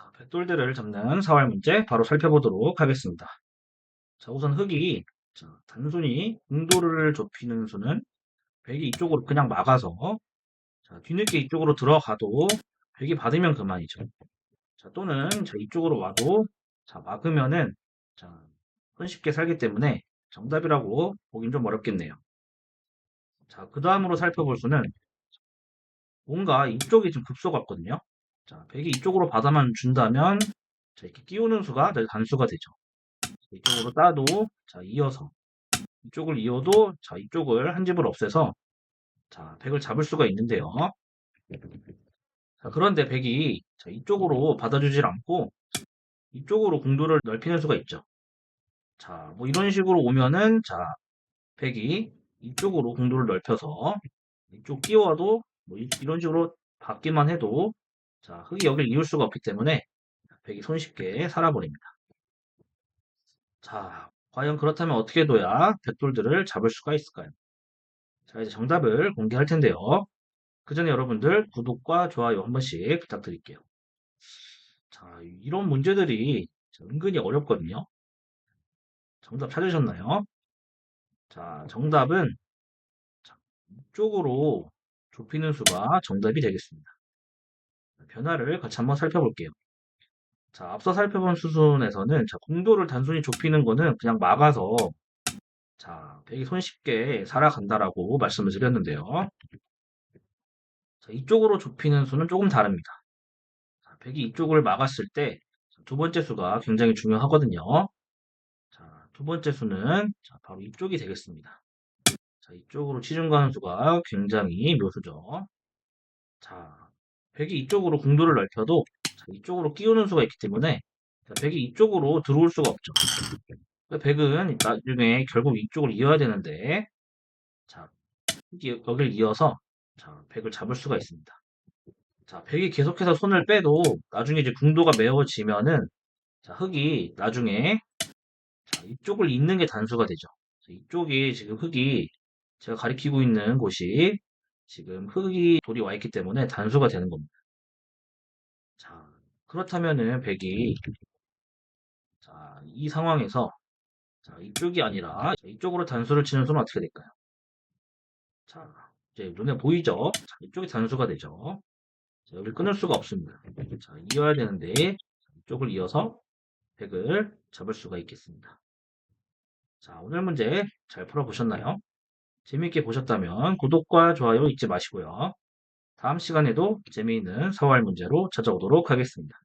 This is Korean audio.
자, 백돌들을 잡는 사활 문제 바로 살펴보도록 하겠습니다. 자, 우선 흙이 자, 단순히 공도를 좁히는 수는 백이 이쪽으로 그냥 막아서 자, 뒤늦게 이쪽으로 들어가도 백이 받으면 그만이죠. 자, 또는 자, 이쪽으로 와도 자, 막으면은 자, 손쉽게 살기 때문에 정답이라고 보긴 좀 어렵겠네요. 자, 그 다음으로 살펴볼 수는 뭔가 이쪽이 좀 급소 같거든요. 자, 백이 이쪽으로 받아만 준다면 자, 이렇게 띄우는 수가 늘 단수가 되죠. 이쪽으로 따도 자, 이어서 이쪽을 이어도 자, 이쪽을 한 집을 없애서 자, 백을 잡을 수가 있는데요. 자, 그런데 백이 자, 이쪽으로 받아주질 않고 이쪽으로 공도를 넓히는 수가 있죠. 자, 뭐 이런 식으로 오면은 자, 백이 이쪽으로 공도를 넓혀서 이쪽 끼워도 뭐 이- 이런 식으로 받기만 해도 자, 흙이 여기를 이을 수가 없기 때문에 백이 손쉽게 살아버립니다. 자, 과연 그렇다면 어떻게 둬야 백돌들을 잡을 수가 있을까요? 자, 이제 정답을 공개할 텐데요. 그 전에 여러분들 구독과 좋아요 한 번씩 부탁드릴게요. 자, 이런 문제들이 은근히 어렵거든요. 정답 찾으셨나요? 자, 정답은 자, 이쪽으로 좁히는 수가 정답이 되겠습니다. 변화를 같이 한번 살펴볼게요. 자, 앞서 살펴본 수순에서는 자, 공도를 단순히 좁히는 거는 그냥 막아서 자, 되게 손쉽게 살아간다라고 말씀을 드렸는데요. 자, 이쪽으로 좁히는 수는 조금 다릅니다. 자, 백이 이쪽을 막았을 때 두 번째 수가 굉장히 중요하거든요. 자, 두 번째 수는 자, 바로 이쪽이 되겠습니다. 자, 이쪽으로 치중 가는 수가 굉장히 묘수죠. 자, 백이 이쪽으로 공도를 넓혀도 자, 이쪽으로 끼우는 수가 있기 때문에 자, 백이 이쪽으로 들어올 수가 없죠. 그러니까 백은 나중에 결국 이쪽을 이어야 되는데 자, 이- 여기를 이어서 자, 백을 잡을 수가 있습니다. 자, 백이 계속해서 손을 빼도 나중에 이제 궁도가 메워지면은 자, 흙이 나중에 자, 이쪽을 잇는 게 단수가 되죠. 자, 이쪽이 지금 흙이 제가 가리키고 있는 곳이 지금 흙이 돌이 와 있기 때문에 단수가 되는 겁니다. 자, 그렇다면은 백이 자, 이 상황에서 자, 이쪽이 아니라 자, 이쪽으로 단수를 치는 수는 어떻게 될까요? 자, 이제 눈에 보이죠? 자, 이쪽이 단수가 되죠. 자, 여기를 끊을 수가 없습니다. 자, 이어야 되는데 이쪽을 이어서 백을 잡을 수가 있겠습니다. 자, 오늘 문제 잘 풀어보셨나요? 재미있게 보셨다면 구독과 좋아요 잊지 마시고요. 다음 시간에도 재미있는 서활 문제로 찾아오도록 하겠습니다.